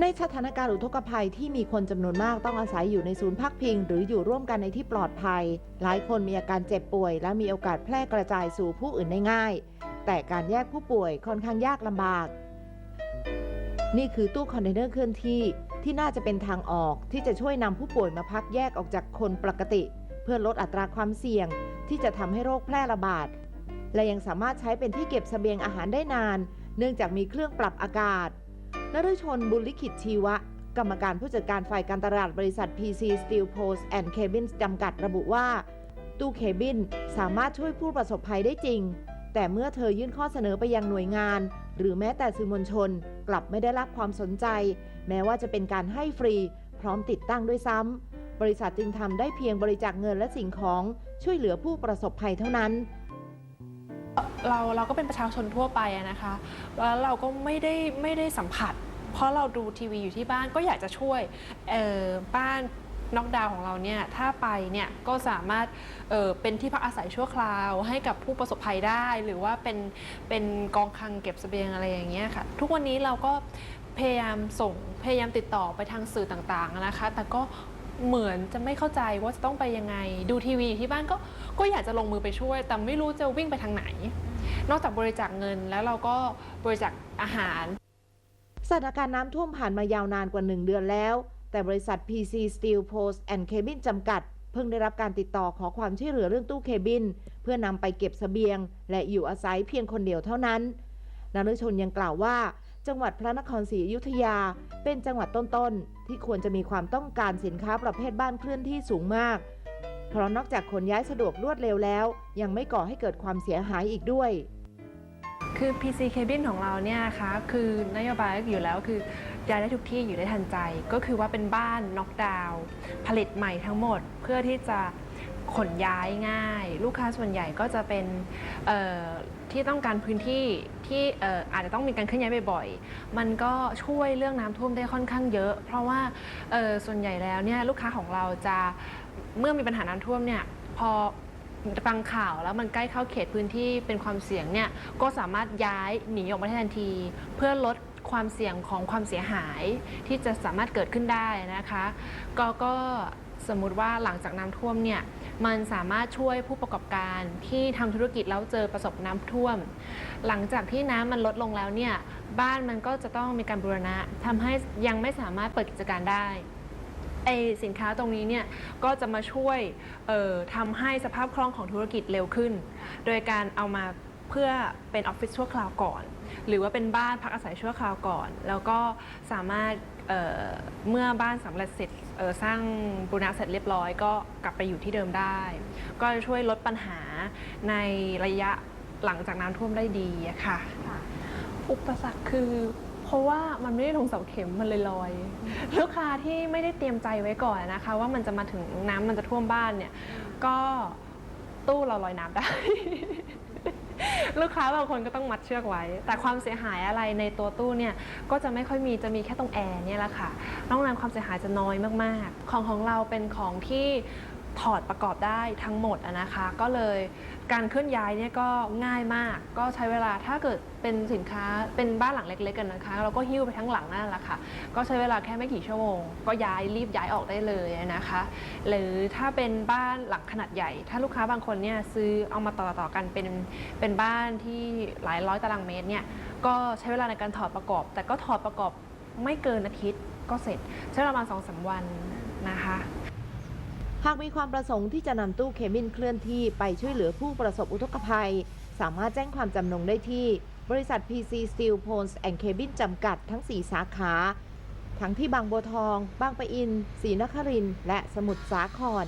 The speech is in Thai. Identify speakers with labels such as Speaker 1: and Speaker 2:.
Speaker 1: ในสถานการณ์อุทกภัยที่มีคนจำนวนมากต้องอาศัยอยู่ในศูนย์พักพิง หรืออยู่ร่วมกันในที่ปลอดภัย หลายคนมีอาการเจ็บป่วย และมีโอกาสแพร่กระจายสู่ผู้อื่นได้ง่าย แต่การแยกผู้ป่วยค่อนข้างยากลำบาก นี่คือตู้คอนเทนเนอร์เคลื่อนที่ที่น่าจะเป็นทางออกที่จะช่วยนำผู้ป่วยมาพักแยกออกจากคนปกติ เพื่อลดอัตราความเสี่ยง ที่จะทำให้โรคแพร่ระบาด และยังสามารถใช้เป็นที่เก็บเสบียงอาหารได้นาน เนื่องจากมีเครื่องปรับอากาศ นฤชนบุญลิขิตชีวะ กรรมการผู้จัดการฝ่ายการตลาดบริษัท PC Steel Post and Cabins จำกัดระบุว่า ตู้เคบินสามารถช่วยผู้ประสบภัยได้จริง แต่เมื่อเธอยื่นข้อเสนอไปยังหน่วยงาน หรือแม้แต่สื่อมวลชน กลับไม่ได้รับความสนใจ แม้ว่าจะเป็นการให้ฟรี พร้อมติดตั้งด้วยซ้ำบริษัทจึงทำได้เพียงบริจาคเงินและสิ่งของช่วยเหลือผู้ประสบภัยเท่านั้น
Speaker 2: เราเราก็เป็นประชาชนทั่วไปนะคะ แล้วเราก็ไม่ได้ไม่ได้สัมผัส เพราะเราดูทีวีอยู่ที่บ้านก็อยากจะช่วยบ้านน็อกดาวน์ของเราเนี่ยถ้าไปเนี่ยก็สามารถเเป็นที่พักอาศัยชั่วคราว ให้กับผู้ประสบภัยได้ หรือว่าเป็นเป็นกองคลังเก็บเสบียงอะไรอย่างเงี้ยค่ะ ทุกวันนี้เราก็พยายามส่งพยายามติดต่อไปทางสื่อต่างๆนะคะ แต่ก็เหมือนจะไม่เข้าใจว่าจะต้องไปยังไง ดูทีวีที่บ้านก็ก็อยากจะลงมือไปช่วย แต่ไม่รู้จะวิ่งไปทางไหน นอกจากบริจาคเงินแล้วเราก็บริจาคอาหาร
Speaker 1: สถานการณ์น้ำท่วมผ่านมายาวนานกว่า 1 เดือนแล้ว แต่บริษัท PC Steel Post and Cabin จำกัด เพิ่งได้รับการติดต่อขอความช่วยเหลือเรื่องตู้เคบิน เพื่อนำไปเก็บเสบียง และอยู่อาศัยเพียงคนเดียวเท่านั้นนฤชนยังกล่าวว่า จังหวัดพระนครศรีอยุธยา เป็นจังหวัดต้นๆ ที่ควรจะมีความต้องการสินค้าประเภทบ้านเคลื่อนที่สูงมาก เพราะนอกจากขนย้ายสะดวกรวดเร็วแล้ว ยังไม่ก่อให้เกิดความเสียหายอีกด้วย
Speaker 2: คือ PC Cabin ของเราเนี่ยคะคือนโยบายอยู่แล้วคือย้ายได้ทุกที่อยู่ได้ทันใจ ก็คือว่าเป็นบ้านน็อกดาวน์ผลิตใหม่ทั้งหมดเพื่อที่จะขนย้ายง่าย ลูกค้าส่วนใหญ่ก็จะเป็นที่ต้องการพื้นที่ที่อาจจะต้องมีการเคลื่อนย้ายบ่อยๆ มันก็ช่วยเรื่องน้ำท่วมได้ค่อนข้างเยอะ เพราะว่าส่วนใหญ่แล้วเนี่ยลูกค้าของเราจะเมื่อมีปัญหาน้ำท่วมเนี่ยพอ ฟังข่าวแล้วมันใกล้เข้าเขตพื้นที่เป็นความเสี่ยงเนี่ยก็สามารถย้ายหนีออกมาได้ทันที เพื่อลดความเสี่ยงของความเสียหายที่จะสามารถเกิดขึ้นได้นะคะ ก็ก็สมมุติว่าหลังจากน้ำท่วมเนี่ยมันสามารถช่วยผู้ประกอบการที่ทำธุรกิจแล้วเจอประสบน้ำท่วม หลังจากที่น้ำมันลดลงแล้วเนี่ยบ้านมันก็จะต้องมีการบูรณะทำให้ยังไม่สามารถเปิดกิจการได้ ไอสินค้าตรงนี้เนี่ยก็จะมาช่วยออทำให้สภาพคล่องของธุรกิจเร็วขึ้น โดยการเอามาเพื่อเป็นออฟฟิศชั่วคราวก่อน หรือว่าเป็นบ้านพักอาศัยชั่วคราวก่อน แล้วก็สามารถเเมื่อบ้านสำเร็จเสร็จสร้างบูรณะเสร็จเรียบร้อย ก็กลับไปอยู่ที่เดิมได้ ก็ช่วยลดปัญหาในระยะหลังจากน้ำท่วมได้ดีค่ะ อุปสรรคคือ เพราะว่ามันไม่ได้ลงเสาเข็มมันเลยลอย ลูกค้าที่ไม่ได้เตรียมใจไว้ก่อนนะคะ ว่ามันจะมาถึงน้ำมันจะท่วมบ้านเนี่ย ก็ตู้เราลอยน้ำได้ ลูกค้าบางคนก็ต้องมัดเชือกไว้ แต่ความเสียหายอะไรในตัวตู้เนี่ยก็จะไม่ค่อยมีจะมีแค่ตรงแอร์เนี่ยแหละค่ะนอกนั้นความเสียหายจะน้อยมากๆ ของของเราเป็นของที่ ถอดประกอบได้ทั้งหมดนะคะ ก็เลยการเคลื่อนย้ายเนี่ยก็ง่ายมาก ก็ใช้เวลาถ้าเกิดเป็นสินค้าเป็นบ้านหลังเล็กๆกันนะคะ เราก็หิ้วไปทั้งหลังนั่นแหละค่ะ ก็ใช้เวลาแค่ไม่กี่ชั่วโมง ก็ย้ายรีบย้ายออกได้เลยนะคะ หรือถ้าเป็นบ้านหลังขนาดใหญ่ ถ้าลูกค้าบางคนเนี่ยซื้อเอามาต่อต่อๆกันเป็นเป็นบ้านที่หลายร้อยตารางเมตรเนี่ยก็ใช้เวลาในการถอดประกอบ แต่ก็ถอดประกอบไม่เกินอาทิตย์ก็เสร็จใช้เวลาประมาณสองสามวันนะคะ
Speaker 1: หากมีความประสงค์ที่จะนำตู้เคบินเคลื่อนที่ไปช่วยเหลือผู้ประสบอุทกภัย สามารถแจ้งความจำนงได้ที่ บริษัท PC Steel Poles and Cabin จำกัดทั้ง 4 สาขา ทั้งที่บางบัวทอง บางปะอินศรีนครินทร์และสมุทรสาคร